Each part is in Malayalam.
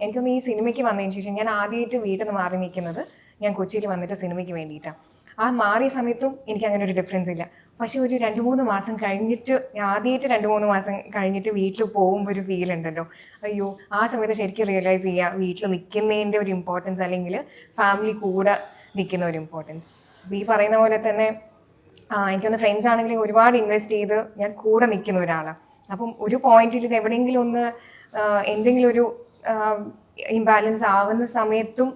എനിക്കൊന്ന് ഈ സിനിമയ്ക്ക് വന്നതിന് ശേഷം ഞാൻ ആദ്യമായിട്ട് വീട്ടിൽ നിന്ന് മാറി നിൽക്കുന്നത് ഞാൻ കൊച്ചിയിൽ വന്നിട്ട് സിനിമയ്ക്ക് വേണ്ടിയിട്ടാണ് ആ മാറിയ സമയത്തും എനിക്ക് അങ്ങനെ ഒരു ഡിഫറൻസ് ഇല്ല. പക്ഷെ ഒരു രണ്ട് മൂന്ന് മാസം കഴിഞ്ഞിട്ട് ആദ്യമായിട്ട് രണ്ട് മൂന്ന് മാസം കഴിഞ്ഞിട്ട് വീട്ടിൽ പോകുമ്പോൾ ഒരു ഫീൽ ഉണ്ടല്ലോ. അയ്യോ ആ സമയത്ത് ശരിക്കും റിയലൈസ് ചെയ്യുക വീട്ടിൽ നിൽക്കുന്നതിന്റെ ഒരു ഇമ്പോർട്ടൻസ് അല്ലെങ്കിൽ ഫാമിലി കൂടെ നിൽക്കുന്ന ഒരു ഇമ്പോർട്ടൻസ് അപ്പോൾ ഈ പറയുന്ന പോലെ തന്നെ എനിക്കൊന്ന് ഫ്രണ്ട്സ് ആണെങ്കിലും ഒരുപാട് ഇൻവെസ്റ്റ് ചെയ്ത് ഞാൻ കൂടെ നിൽക്കുന്ന ഒരാളാണ് അപ്പം ഒരു പോയിന്റിൽ ഇത് എവിടെയെങ്കിലും ഒന്ന് എന്തെങ്കിലും ഒരു ഇംബാലൻസ് ആവുന്ന സമയത്തും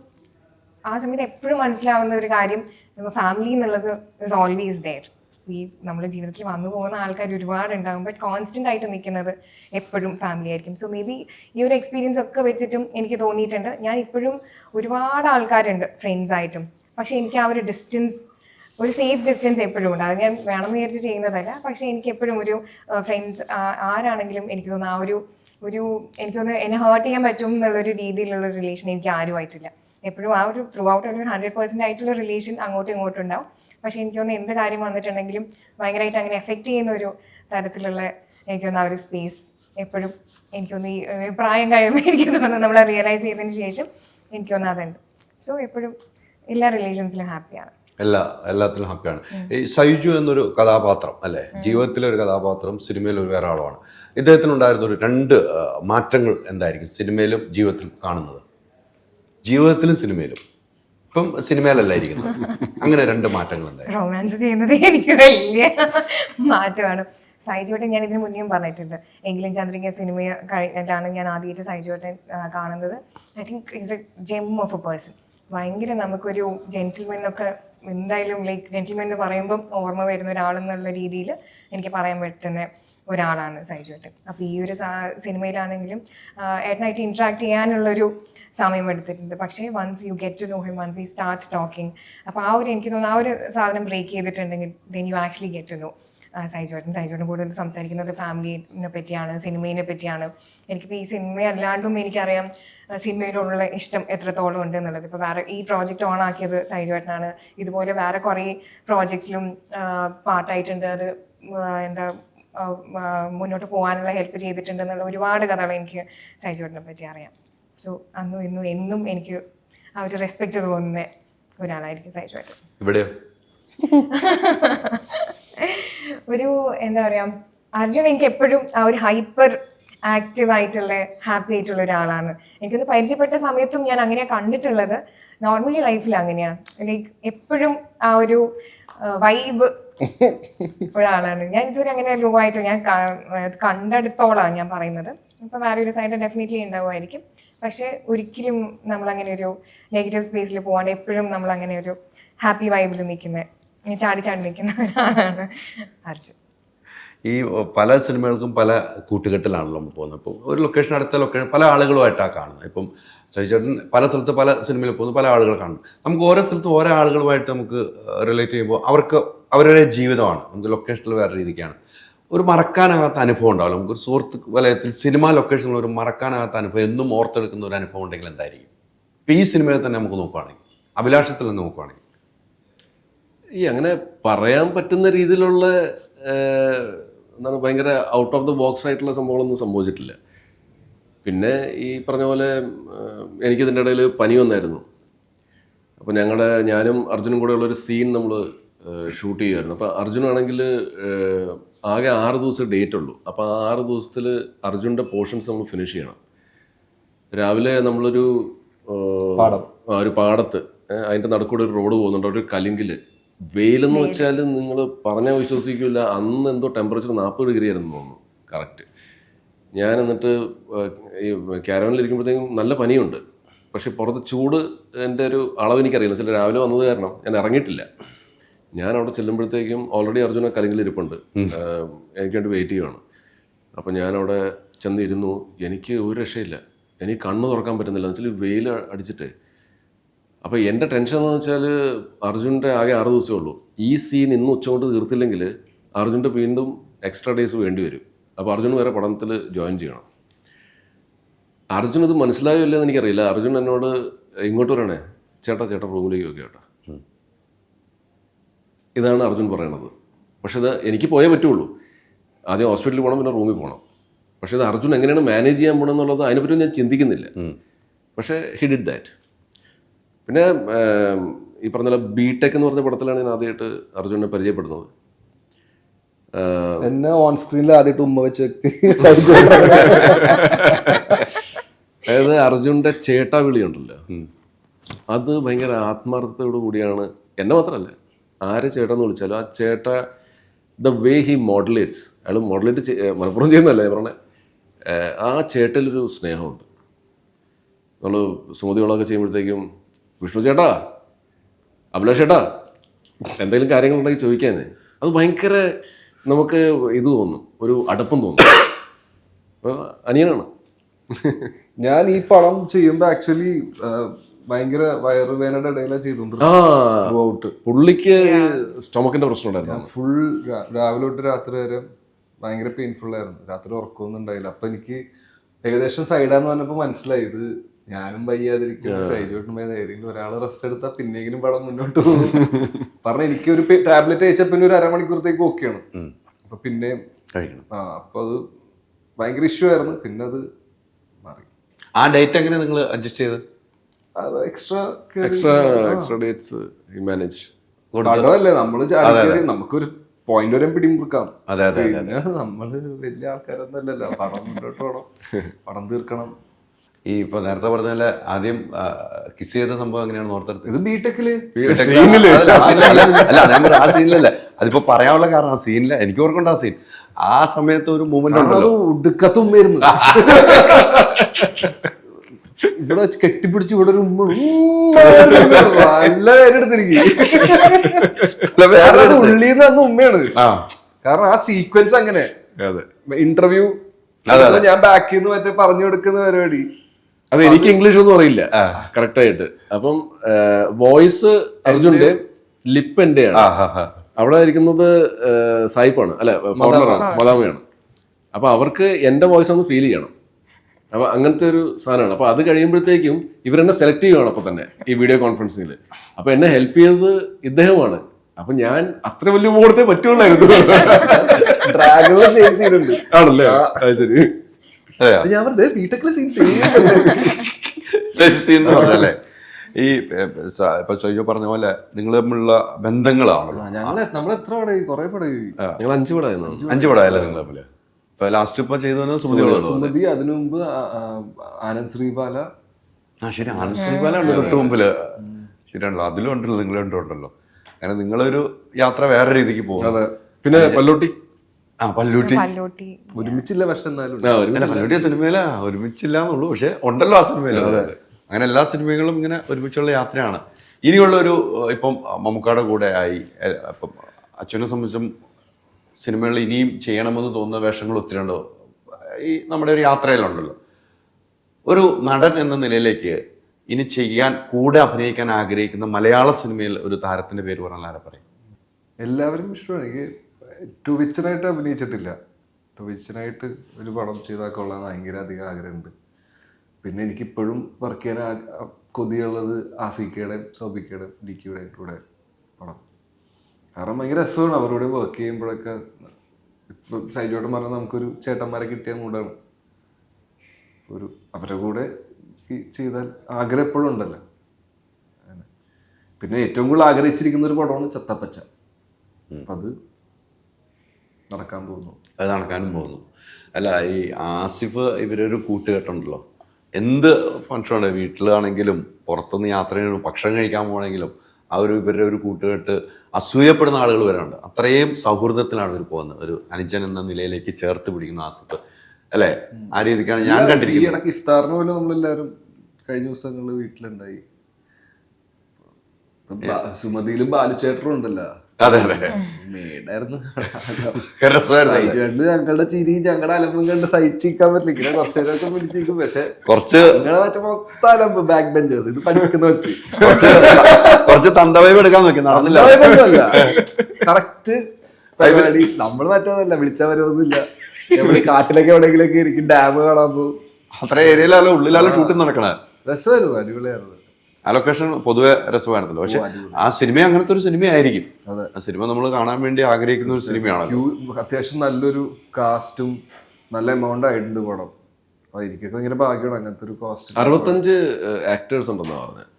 ആ സമയത്ത് എപ്പോഴും മനസ്സിലാവുന്ന ഒരു കാര്യം നമ്മൾ ഫാമിലി എന്നുള്ളത് ഇസ് ഓൾവേസ് ദെയർ ഈ നമ്മുടെ ജീവിതത്തിൽ വന്നു പോകുന്ന ആൾക്കാർ ഒരുപാട് ഉണ്ടാകും ബട്ട് കോൺസ്റ്റന്റ് ആയിട്ട് നിൽക്കുന്നത് എപ്പോഴും ഫാമിലി ആയിരിക്കും. സോ മേ ബി ഈ ഒരു എക്സ്പീരിയൻസ് ഒക്കെ വെച്ചിട്ടും എനിക്ക് തോന്നിയിട്ടുണ്ട്. ഞാൻ ഇപ്പോഴും ഒരുപാട് ആൾക്കാരുണ്ട് ഫ്രണ്ട്സ് ആയിട്ടും. പക്ഷേ എനിക്ക് ആ ഒരു ഡിസ്റ്റൻസ് ഒരു സേഫ് ഡിസ്റ്റൻസ് എപ്പോഴും ഉണ്ട്. അത് ഞാൻ വേണമെന്ന് വിചാരിച്ച് ചെയ്യുന്നതല്ല. പക്ഷേ എനിക്ക് എപ്പോഴും ഒരു ഫ്രണ്ട്സ് ആരാണെങ്കിലും എനിക്ക് തോന്നുന്നു ആ ഒരു ഒരു എനിക്ക് എന്നെ ഹേർട്ട് ചെയ്യാൻ പറ്റും എന്നുള്ളൊരു രീതിയിലുള്ള റിലേഷൻ എനിക്ക് ആരുമായിട്ടില്ല എപ്പോഴും ആ ഒരു ത്രൂ ഔട്ട് ഒരു ഹൺഡ്രഡ് പെർസെന്റ് ആയിട്ടുള്ള റിലേഷൻ അങ്ങോട്ടും ഇങ്ങോട്ടും ഉണ്ടാവും. പക്ഷെ എനിക്ക് എന്ത് കാര്യം വന്നിട്ടുണ്ടെങ്കിലും ഭയങ്കരമായിട്ട് അങ്ങനെ എഫക്റ്റ് ചെയ്യുന്ന ഒരു തരത്തിലുള്ള എനിക്ക് തോന്നുന്നു ആ ഒരു സ്പേസ് എപ്പോഴും എനിക്ക് ഈ പ്രായം കഴിയുമ്പോൾ എനിക്ക് തോന്നുന്നു നമ്മൾ റിയലൈസ് ചെയ്തതിന് ശേഷം എനിക്ക് തോന്നുന്നു അതുണ്ട്. സോ എപ്പോഴും എല്ലാ റിലേഷൻസിലും ഹാപ്പിയാണ് എല്ലാ എല്ലാത്തിലും ഹാപ്പിയാണ് ഈ സൈജു എന്നൊരു കഥാപാത്രം അല്ലേ? ജീവിതത്തിലെ ഒരു കഥാപാത്രം സിനിമയിൽ ഒരു വേറെ ആളുമാണ് ഇദ്ദേഹത്തിനുണ്ടായിരുന്ന ഒരു രണ്ട് മാറ്റങ്ങൾ എന്തായിരിക്കും സിനിമയിലും ജീവിതത്തിലും കാണുന്നത്? ജീവിതത്തിലും സിനിമയിലും. ഇപ്പം സിനിമയിലല്ലായിരിക്കുന്നത് അങ്ങനെ രണ്ട് മാറ്റങ്ങൾ റൊമാൻസ് ചെയ്യുന്നത് എനിക്ക് വലിയ മാറ്റമാണ്. സൈജുവേട്ടൻ ഞാൻ ഇതിന് മുന്നേയും പറഞ്ഞിട്ടുണ്ട്. എങ്കിലും ചന്ദ്രിക സിനിമ കഴിഞ്ഞിട്ടാണ് ഞാൻ ആദ്യമായിട്ട് സൈജുവേട്ടൻ കാണുന്നത്. I think is a gem of a person ഭയങ്കര നമുക്കൊരു ജെന്റിൽമെൻ ഒക്കെ എന്തായാലും ലൈക്ക് ജെന്റിൽമെൻ എന്ന് പറയുമ്പം ഓർമ്മ വരുന്ന ഒരാളെന്നുള്ള രീതിയിൽ എനിക്ക് പറയാൻ പറ്റുന്ന ഒരാളാണ് സൈജുവേട്ടൻ അപ്പോൾ ഈ ഒരു സിനിമയിലാണെങ്കിലും ഏട്ടനായിട്ട് ഇൻട്രാക്ട് ചെയ്യാനുള്ളൊരു സമയം എടുത്തിട്ടുണ്ട്. പക്ഷേ once you get to know him once we start talking അപ്പോൾ ആ ഒരു എനിക്ക് തോന്നുന്നു ആ ഒരു സാധനം ബ്രേക്ക് ചെയ്തിട്ടുണ്ടെങ്കിൽ then you actually get to know സൈജുവേട്ടൻ ചോട്ടൻ കൂടുതൽ സംസാരിക്കുന്നത് ഫാമിലിനെ പറ്റിയാണ് സിനിമയെ പറ്റിയാണ്. എനിക്കിപ്പോൾ ഈ സിനിമ അല്ലാണ്ടും എനിക്കറിയാം സിനിമയിലുള്ള ഇഷ്ടം എത്രത്തോളം ഉണ്ട് എന്നുള്ളത്. ഇപ്പോൾ വേറെ ഈ പ്രോജക്റ്റ് ഓൺ ആക്കിയത് സൈജുവേട്ടനാണ്. ഇതുപോലെ വേറെ കുറേ പ്രോജക്ട്സിലും പാട്ടായിട്ടുണ്ട്. അത് എന്താ മുന്നോട്ട് പോകാനുള്ള ഹെൽപ്പ് ചെയ്തിട്ടുണ്ട് എന്നുള്ള ഒരുപാട് കഥകൾ എനിക്ക് സൈജുവേട്ടനെ പറ്റി അറിയാം. സോ അന്നും ഇന്നും എന്നും എനിക്ക് ആ ഒരു റെസ്പെക്റ്റ് തോന്നുന്ന ഒരാളായിരിക്കും സൈജുവേട്ടൻ. ഇവിടെയോ? ഒരു എന്താ പറയാ അർജുൻ എനിക്ക് എപ്പോഴും ആ ഒരു ഹൈപ്പർ ആക്റ്റീവ് ആയിട്ടുള്ള ഹാപ്പി ആയിട്ടുള്ള ഒരാളാണ്. എനിക്കൊന്ന് പരിചയപ്പെട്ട സമയത്തും ഞാൻ അങ്ങനെയാ കണ്ടിട്ടുള്ളത്. നോർമലി ലൈഫിൽ അങ്ങനെയാണ് ലൈക്ക് എപ്പോഴും ആ ഒരു വൈബ് ഒരാളാണ്. ഞാൻ ഇതുവരെ അങ്ങനെ ലോ ആയിട്ട് ഞാൻ കണ്ടെടുത്തോളാണ് ഞാൻ പറയുന്നത്. ഇപ്പൊ വേറെ ഒരു സൈഡ് ഡെഫിനറ്റ്ലി ഉണ്ടാവുമായിരിക്കും. പക്ഷെ ഒരിക്കലും നമ്മൾ അങ്ങനെ ഒരു നെഗറ്റീവ് സ്പേസിൽ പോകാണ്ട് എപ്പോഴും നമ്മൾ അങ്ങനെ ഒരു ഹാപ്പി വൈബിൽ നിൽക്കുന്ന ചാടി ചാടി നിൽക്കുന്ന ഒരാളാണ് അർജുൻ. ഈ പല സിനിമകൾക്കും പല കൂട്ടുകെട്ടിലാണല്ലോ നമ്മൾ പോകുന്നത്. ഇപ്പോൾ ഒരു ലൊക്കേഷൻ അടുത്ത ലൊക്കേഷൻ പല ആളുകളുമായിട്ടാണ് കാണുന്നത്. ഇപ്പം ചേട്ടൻ പല സ്ഥലത്ത് പല സിനിമയിൽ പോകുന്നു പല ആളുകൾ കാണുന്നു. നമുക്ക് ഓരോ സ്ഥലത്തും ഓരോ ആളുകളുമായിട്ട് നമുക്ക് റിലേറ്റ് ചെയ്യുമ്പോൾ അവർക്ക് അവരുടെ ജീവിതമാണ്. നമുക്ക് ലൊക്കേഷനിൽ വേറെ രീതിക്കാണ്. ഒരു മറക്കാനാകാത്ത അനുഭവം ഉണ്ടാവില്ല. നമുക്ക് ഒരു സുഹൃത്ത് വലയത്തിൽ സിനിമ ലൊക്കേഷനിൽ ഒരു മറക്കാനാകാത്ത അനുഭവം എന്നും ഓർത്തെടുക്കുന്ന ഒരു അനുഭവം ഉണ്ടെങ്കിൽ എന്തായിരിക്കും? ഇപ്പം ഈ സിനിമയിൽ തന്നെ നമുക്ക് നോക്കുകയാണെങ്കിൽ അഭിലാഷത്തിൽ നിന്ന് ഈ അങ്ങനെ പറയാൻ പറ്റുന്ന രീതിയിലുള്ള എന്താണ് ഭയങ്കര ഔട്ട് ഓഫ് ദ ബോക്സ് ആയിട്ടുള്ള സംഭവങ്ങളൊന്നും സംഭവിച്ചിട്ടില്ല. പിന്നെ ഈ പറഞ്ഞ പോലെ എനിക്കിതിന്റെ ഇടയിൽ പനി വന്നായിരുന്നു. അപ്പോൾ ഞങ്ങളുടെ ഞാനും അർജുനും കൂടെയുള്ള ഒരു സീൻ നമ്മൾ ഷൂട്ട് ചെയ്യുമായിരുന്നു അപ്പോൾ അർജുനാണെങ്കിൽ ആകെ ആറ് ദിവസം ഡേറ്റ് ഉള്ളൂ. അപ്പോൾ ആ ആറ് ദിവസത്തിൽ അർജുന്റെ പോർഷൻസ് നമ്മൾ ഫിനിഷ് ചെയ്യണം. രാവിലെ നമ്മളൊരു പാടം. ആ ഒരു പാടത്ത് അതിന്റെ നടുക്കൂടെ ഒരു റോഡ് പോകുന്നുണ്ട്. ഒരു കലിങ്കിൽ വെയിലെന്ന് വെച്ചാൽ നിങ്ങൾ പറഞ്ഞാൽ വിശ്വസിക്കില്ല അന്ന് എന്തോ ടെമ്പറേച്ചർ നാൽപ്പത് ഡിഗ്രി ആയിരുന്നു തോന്നുന്നു. കറക്റ്റ് ഞാൻ എന്നിട്ട് ഈ ക്യാരവനിലിരിക്കുമ്പോഴത്തേക്കും നല്ല പനിയുണ്ട്. പക്ഷെ പുറത്ത് ചൂട് എന്റെ ഒരു അളവ് എനിക്കറിയില്ല. ചില രാവിലെ വന്നത് കാരണം ഞാൻ ഇറങ്ങിയിട്ടില്ല. ഞാൻ അവിടെ ചെല്ലുമ്പോഴത്തേക്കും ഓൾറെഡി അർജുന കലിങ്കിൽ ഇരിപ്പുണ്ട്. എനിക്ക് വേണ്ടി വെയിറ്റ് ചെയ്യുവാണ്. അപ്പം ഞാനവിടെ ചെന്നിരുന്നു. എനിക്ക് ഒരു രക്ഷയില്ല. എനിക്ക് കണ്ണ് തുറക്കാൻ പറ്റുന്നില്ല. എന്ന് വെച്ചാൽ വെയിൽ അടിച്ചിട്ട് അപ്പോൾ എന്റെ ടെൻഷൻ എന്ന് വെച്ചാൽ അർജുന്റെ ആകെ ആറ് ദിവസമേ ഉള്ളൂ. ഈ സീൻ ഇന്ന് ഉച്ചകൊണ്ട് തീർത്തില്ലെങ്കിൽ അർജുന്റെ വീണ്ടും എക്സ്ട്രാ ഡേയ്സ് വേണ്ടി വരും. അപ്പോൾ അർജുൻ വേറെ പഠനത്തിൽ ജോയിൻ ചെയ്യണം. അർജുൻ ഇത് മനസ്സിലായോ ഇല്ലെന്ന് എനിക്കറിയില്ല. അർജുൻ എന്നോട് ഇങ്ങോട്ട് വരണേ. ചേട്ടാ ചേട്ടാ റൂമിലേക്ക് ഒക്കെ ചേട്ടാ. ഇതാണ് അർജുൻ പറയണത്. പക്ഷേ ഇത് എനിക്ക് പോയേ പറ്റുള്ളൂ. ആദ്യം ഹോസ്പിറ്റലിൽ പോകണം പിന്നെ റൂമിൽ പോകണം പക്ഷേ ഇത് അർജുൻ എങ്ങനെയാണ് മാനേജ് ചെയ്യാൻ പോകണം എന്നുള്ളത് അതിനെപ്പറ്റി ഞാൻ ചിന്തിക്കുന്നില്ല. പക്ഷേ ഹി ഡിഡ് ദാറ്റ് പിന്നെ ഈ പറഞ്ഞ പോലെ ബി ടെക് എന്ന് പറഞ്ഞ പടത്തിലാണ് ഞാൻ ആദ്യമായിട്ട് അർജുനെ പരിചയപ്പെടുന്നത്. എന്നെ ഓൺ സ്ക്രീനിൽ ആദ്യമായിട്ട് ഉമ്മ വെച്ച് വ്യക്തി അതായത് അർജുന്റെ ചേട്ടാ വിളി ഉണ്ടല്ലോ. അത് ഭയങ്കര ആത്മാർത്ഥതയോട് കൂടിയാണ്. എന്നെ മാത്രമല്ല ആരെ ചേട്ടാന്ന് വിളിച്ചാലും ആ ചേട്ട ദ വേ ഹി മോഡലേറ്റ്സ് അയാൾ മോഡലേറ്റ് മലപ്പുറം ചെയ്യുന്നല്ലേ പറഞ്ഞ? ആ ചേട്ടലൊരു സ്നേഹമുണ്ട്. നമ്മൾ സുമതികളൊക്കെ ചെയ്യുമ്പോഴത്തേക്കും വിഷ്ണു ചേട്ടാ അഭിലാഷ് ചേട്ടാ എന്തെങ്കിലും കാര്യങ്ങളുണ്ടെങ്കിൽ ചോദിക്കാൻ അത് ഭയങ്കര നമുക്ക് ഇത് തോന്നും ഒരു അടുപ്പം തോന്നും. അനിയനാണ്. ഞാൻ ഈ പടം ചെയ്യുമ്പോ ആക്ച്വലി ഭയങ്കര വയറുവേനയുടെ ഇടയിലാണ് ത്രൂ പുള്ളിക്ക് സ്റ്റൊമക്കിന്റെ പ്രശ്നം ഉണ്ടായിരുന്നു. ഫുൾ രാവിലെ തൊട്ട് രാത്രി വരെ ഭയങ്കര പെയിൻഫുൾ ആയിരുന്നു. രാത്രി ഉറക്കമൊന്നും ഉണ്ടായില്ല. അപ്പൊ എനിക്ക് ഏകദേശം സൈഡാന്ന് പറഞ്ഞപ്പോൾ മനസ്സിലായി. ഇത് ഞാനും വയ്യാതിരിക്കും ഷൈജോട്ടും വയ്യാതെ ഏതെങ്കിലും ഒരാൾ റെസ്റ്റ് എടുത്താൽ പിന്നെങ്കിലും പടം മുന്നോട്ട് പോകും. പറഞ്ഞ എനിക്ക് ഒരു ടാബ്ലറ്റ് അയച്ച പിന്നെ ഒരു അരമണിക്കൂറത്തേക്ക് ഓക്കെയാണ് അപ്പൊ പിന്നെ ആ അപ്പൊ അത് ഭയങ്കര ഇഷ്യൂ ആയിരുന്നു. പിന്നെ അത് മാറി. ആ ഡേറ്റ് എങ്ങനെ നിങ്ങൾ അഡ്ജസ്റ്റ് ചെയ്ത്? Extra extra extra dates manage പടമല്ലേ നമ്മൾ നമുക്കൊരു പോയിന്റ് വരെ പിടിമുറുക്കാം. അതെ, പിന്നെ നമ്മൾ വലിയ ആൾക്കാരൊന്നല്ലല്ലോ പടം മുന്നോട്ട് പോകണം പടം തീർക്കണം. ഈ ഇപ്പൊ നേരത്തെ പറഞ്ഞ ആദ്യം കിസ് ചെയ്ത സംഭവം എങ്ങനെയാണ് ഓർത്തെടുത്തത് ഇത് ബിടെക്കിൽ അല്ല, ഞാൻ ആ സീനിലല്ല അതിപ്പോ പറയാനുള്ള കാരണം ആ സീനില്ല എനിക്ക് ഓർക്കണ്ട ആ സീൻ ആ സമയത്ത് ഒരു മൂമെന്റ് ഉടുക്കത്തും ഉടുക്കത്തുമ്മായിരുന്നു ഇവിടെ വെച്ച് കെട്ടിപ്പിടിച്ച് ഇവിടെ ഒരു നല്ല പേരെടുത്തിരിക്കും. വേറെ ഉള്ളിന്ന് അന്ന് ഉമ്മയാണ്. കാരണം ആ സീക്വൻസ് അങ്ങനെ. ഇന്റർവ്യൂ ഞാൻ ബാക്കിൽ നിന്ന് മറ്റേ പറഞ്ഞു കൊടുക്കുന്ന പരിപാടി. അത് എനിക്ക് ഇംഗ്ലീഷ് ഒന്നും അറിയില്ല. കറക്റ്റ് ആയിട്ട് അപ്പം വോയിസ് അർജുന്റെ ലിപ്പ് എന്റെയാണ് ആണ് അവിടെ ഇരിക്കുന്നത് സായിപ്പാണ്. അല്ല ഫോർണറാണ് മദാമയാണ്. അപ്പൊ അവർക്ക് എന്റെ വോയിസ് ഒന്ന് ഫീൽ ചെയ്യണം. അപ്പൊ അങ്ങനത്തെ ഒരു സാധനമാണ്. അപ്പൊ അത് കഴിയുമ്പോഴത്തേക്കും ഇവരെന്നെ സെലക്ട് ചെയ്യുകയാണ് അപ്പൊ തന്നെ ഈ വീഡിയോ കോൺഫറൻസിൽ അപ്പൊ എന്നെ ഹെൽപ്പ് ചെയ്തത് ഇദ്ദേഹമാണ്. അപ്പൊ ഞാൻ അത്ര വലിയ മോഡത്തെ പറ്റുള്ളായിരുന്നു. ആണല്ലേ? അത് ശരി? ഞാൻ പറഞ്ഞത് ബിടെക്കിലെ സീൻ സെയിം സെയിം സീൻ എന്ന് പറഞ്ഞല്ലേ ഈ ഇപ്പൊ പറഞ്ഞ പോലെ നിങ്ങൾ തമ്മിലുള്ള ബന്ധങ്ങളാണല്ലോ. ഞങ്ങൾ നമ്മൾ എത്ര പടം കൊറേ പടം ഞങ്ങൾ അഞ്ചു പടായിരുന്നു അഞ്ചു പടമല്ലേ നിങ്ങൾ തമ്മിൽ? ഇപ്പൊ ലാസ്റ്റ് ഇപ്പൊ ചെയ്തു സുമതി അതിനു മുമ്പ് ആനന്ദ് ശ്രീബാല ആ ശരി ആനന്ദ് ശ്രീബാല ഉണ്ട് തൊട്ട് മുമ്പിൽ. ശരിയാണല്ലോ അതിലും ഉണ്ടല്ലോ നിങ്ങളും ഉണ്ടല്ലോ. അങ്ങനെ നിങ്ങളൊരു യാത്ര വേറെ രീതിക്ക് പോകും പിന്നെ പല്ലോട്ടി? ആ പല്ലൂട്ടി. പല്ലോട്ടി. ഒരുമിച്ചില്ല പക്ഷെ എന്നാലും ആ, ഒരുമിച്ചില്ല. അല്ല പല്ലൂട്ടി സിനിമയില ഒരുമിച്ചില്ല എന്നുള്ളൂ. പക്ഷെ ഉണ്ടല്ലോ ആ സിനിമയിൽ. അങ്ങനെ എല്ലാ സിനിമകളും ഇങ്ങനെ ഒരുമിച്ചുള്ള യാത്രയാണ്. ഇനിയുള്ള ഒരു ഏഹ്, ഇപ്പം മമ്മൂക്കാടെ കൂടെ ആയി ഏഹ്, ഇപ്പം അച്ഛനെ സംബന്ധിച്ചും സിനിമകളിൽ ഇനിയും ചെയ്യണമെന്ന് തോന്നുന്ന വേഷങ്ങൾ ഒത്തിരി ഉണ്ട്. ഈ നമ്മുടെ ഒരു യാത്രയിലുണ്ടല്ലോ. ഒരു നടൻ എന്ന നിലയിലേക്ക് ഇനി ചെയ്യാൻ കൂടെ അഭിനയിക്കാൻ ആഗ്രഹിക്കുന്ന മലയാള സിനിമയിൽ ഒരു താരത്തിന്റെ പേര് പറഞ്ഞാൽ ആരെ പറയും? എല്ലാവരും ഇഷ്ടമാണ്. എനിക്ക് ടുവിച്ചനായിട്ട് അഭിനയിച്ചിട്ടില്ല. ടുവിച്ചനായിട്ട് ഒരു പടം ചെയ്താൽ കൊള്ളാൻ ഭയങ്കര അധികം ആഗ്രഹമുണ്ട്. പിന്നെ എനിക്കിപ്പോഴും വർക്ക് ചെയ്യാൻ കൊതിയുള്ളത് ആസിക്കയുടെ സൗബിക്കയുടെയും ഡിക്കിയുടെയും കൂടെ പടം. കാരണം ഭയങ്കര രസമാണ് അവരോട് വർക്ക് ചെയ്യുമ്പോഴൊക്കെ. ഇപ്പം സൈജോട്ടം പറഞ്ഞാൽ നമുക്കൊരു ചേട്ടന്മാരെ കിട്ടിയ മൂടാണ്. ഒരു അവരുടെ കൂടെ ചെയ്താൽ ആഗ്രഹം എപ്പോഴും ഉണ്ടല്ലോ. പിന്നെ ഏറ്റവും കൂടുതൽ ആഗ്രഹിച്ചിരിക്കുന്ന ഒരു പടമാണ് ചത്തപ്പച്ച. അപ്പം അത് നടക്കാൻ പോകുന്നു. അത് നടക്കാനും പോകുന്നു. അല്ല ഈ ആസിഫ് ഇവരൊരു കൂട്ടുകെട്ടുണ്ടല്ലോ. എന്ത് ഫങ്ഷനുണ്ട് വീട്ടിലാണെങ്കിലും പുറത്തുനിന്ന് യാത്ര ചെയ്യണം ഭക്ഷണം കഴിക്കാൻ പോകണമെങ്കിലും ആ ഒരു ഇവരുടെ ഒരു കൂട്ടുകെട്ട് അസൂയപ്പെടുന്ന ആളുകൾ വരാനുണ്ട് അത്രയും സൗഹൃദത്തിലാണ് ഇവർ പോകുന്നത്. ഒരു അനുജൻ എന്ന നിലയിലേക്ക് ചേർത്ത് പിടിക്കുന്ന ആസിഫ്. അല്ലേ? ആ രീതിക്കാണ് ഞാൻ കണ്ടിരിക്കുന്നത്. ഇടയ്ക്ക് ഇഫ്താറിന് പോലും നമ്മളെല്ലാവരും കഴിഞ്ഞ ദിവസങ്ങളിൽ വീട്ടിലുണ്ടായി. സുമതിയിലും ബാലുചേട്ടറും ഉണ്ടല്ലോ. അതെ മേടായിരുന്നു. ഞങ്ങളുടെ ചിരിയും ഞങ്ങളുടെ അലമ്പും കണ്ട് സഹിച്ചിരിക്കാൻ പറ്റില്ല. ഇങ്ങനെ കുറച്ചു നേരമൊക്കെ പിടിച്ചിരിക്കും. പക്ഷെ കുറച്ച് നിങ്ങളെ മറ്റേ മൊത്തം അലമ്പ് ബാക്ക് ബെഞ്ചേഴ്സ് ഇത് പഠിക്കുന്ന വെച്ച് കുറച്ച് തന്തവൈബ് എടുക്കാൻ നോക്കി. നടന്നില്ല. കറക്റ്റ് പരിപാടി. നമ്മൾ മറ്റേതല്ല. വിളിച്ചാൽ വരുമൊന്നുമില്ല എവിടെ കാട്ടിലൊക്കെ എവിടെയെങ്കിലൊക്കെ ഇരിക്കും. ഡാം കാണാൻ പോകും. അത്ര ഏരിയയിലാലോ ഉള്ളിലാലോ ഷൂട്ടിംഗ് നടക്കണേ. രസമായിരുന്നു. അടിപൊളിയായിരുന്നു. ആ ലൊക്കേഷൻ പൊതുവെ രസമായിരുന്നല്ലോ. പക്ഷെ ആ സിനിമ അങ്ങനത്തെ ഒരു സിനിമയായിരിക്കും. ആ സിനിമ നമ്മൾ കാണാൻ വേണ്ടി ആഗ്രഹിക്കുന്ന ഒരു സിനിമയാണ് അത്യാവശ്യം നല്ലൊരു കാസ്റ്റും നല്ല എമൗണ്ട് ആയിട്ടുണ്ട് പടം. അപ്പൊ എനിക്കൊക്കെ ഭയങ്കര ഭാഗ്യമാണ് അങ്ങനത്തെ ഒരു കോസ്റ്റ് അറുപത്തഞ്ച് ആക്ടേഴ്സ് ഉണ്ടെന്നാ പറഞ്ഞത്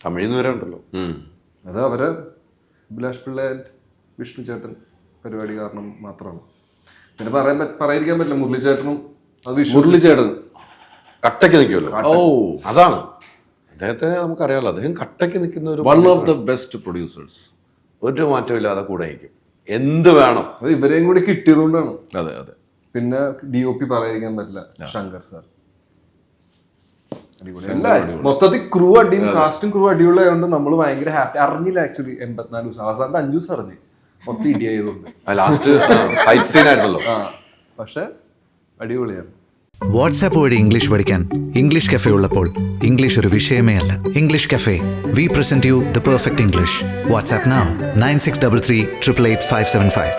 തമിഴിൽ നിന്ന് വരെ ഉണ്ടല്ലോ. അത് അവരെ അഭിലാഷ് പിള്ള ആൻഡ് വിഷ്ണു ചേട്ടൻ പരിപാടി കാരണം മാത്രമാണ്. പിന്നെ പറയാൻ പറയാതിരിക്കാൻ പറ്റില്ല. മുരളി ചേട്ടനും അത് വിഷ്ണു മുരളിച്ചേട്ടൻ കട്ടയ്ക്ക് നിൽക്കുമല്ലോ ഓ. അതാണ്. അദ്ദേഹത്തെ നമുക്കറിയാമല്ലോ അദ്ദേഹം കട്ടയ്ക്ക് നിൽക്കുന്ന ഒരു one of the best producers ഒരു മാറ്റമില്ലാതെ കൂടെ നിൽക്കും എന്ത് വേണം? അത് ഇവരെയും കൂടി കിട്ടിയതുകൊണ്ടാണ്. അതെ അതെ. പിന്നെ ഡി ഒ പി പറയാതിരിക്കാൻ പറ്റില്ല ശങ്കർ സാർ. മൊത്തത്തിൽ ക്രൂ അടിയും കാസ്റ്റും ക്രൂ അടിയുള്ളതുകൊണ്ട് നമ്മൾ ഭയങ്കര ഹാപ്പി അറിഞ്ഞില്ല ആക്ച്വലി എൺപത്തിനാല് ദിവസം. അവസാനത്തെ അഞ്ചു ദിവസം അറിഞ്ഞു. മൊത്തം ഇടിയായതുകൊണ്ട്. ലാസ്റ്റ് ഫൈറ്റ് സീൻ ആയിരുന്നല്ലോ. പക്ഷെ അടിപൊളിയാണ് വാട്സാപ്പ് വഴി ഇംഗ്ലീഷ് പഠിക്കാൻ ഇംഗ്ലീഷ് കഫേ ഉള്ളപ്പോൾ ഇംഗ്ലീഷ് ഒരു വിഷയമേ അല്ല. English cafe we present you the perfect English WhatsApp nine six double three triple eight five seven five